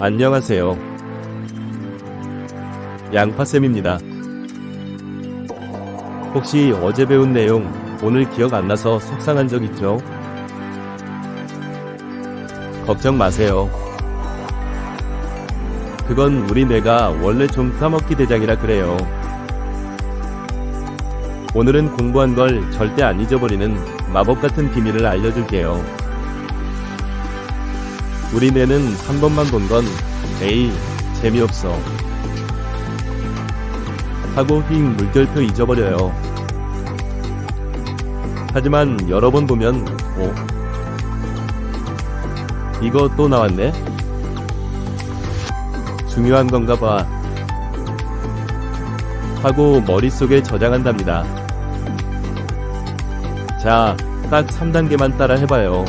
안녕하세요. 양파쌤입니다. 혹시 어제 배운 내용 오늘 기억 안 나서 속상한 적 있죠? 걱정 마세요. 그건 우리 뇌가 원래 좀 까먹기 대장이라 그래요. 오늘은 공부한 걸 절대 안 잊어버리는 마법 같은 비밀을 알려줄게요. 우리 뇌는 한 번만 본 건 에이 재미없어 하고 휙 물결표 잊어버려요. 하지만 여러 번 보면 오 이거 또 나왔네? 중요한 건가 봐. 하고 머릿속에 저장한답니다. 자, 딱 3단계만 따라 해봐요.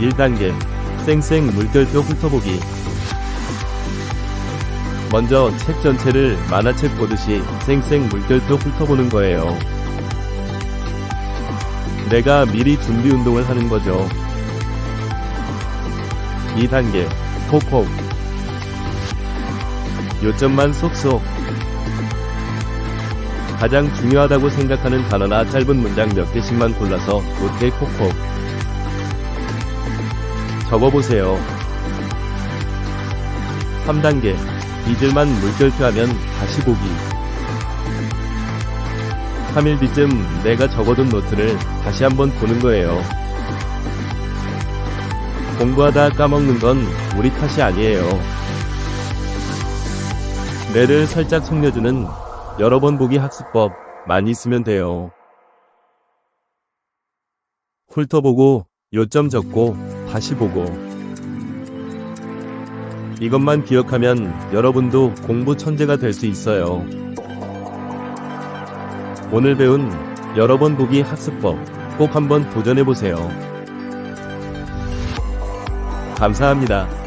1단계. 쌩쌩 물결표 훑어보기. 먼저 책 전체를 만화책 보듯이 쌩쌩 물결표 훑어보는 거예요. 내가 미리 준비 운동을 하는 거죠. 2단계. 콕콕. 요점만 쏙쏙. 가장 중요하다고 생각하는 단어나 짧은 문장 몇 개씩만 골라서 노트에 콕콕. 적어보세요. 3단계. 잊을만 물결표하면 다시 보기. 3일 뒤쯤 내가 적어둔 노트를 다시 한번 보는 거예요. 공부하다 까먹는 건 우리 탓이 아니에요. 뇌를 살짝 속려주는 여러 번 보기 학습법 많이 쓰면 돼요. 훑어보고 요점 적고 다시 보고 이것만 기억하면 여러분도 공부 천재가 될 수 있어요. 오늘 배운 여러 번 보기 학습법 꼭 한번 도전해 보세요. 감사합니다.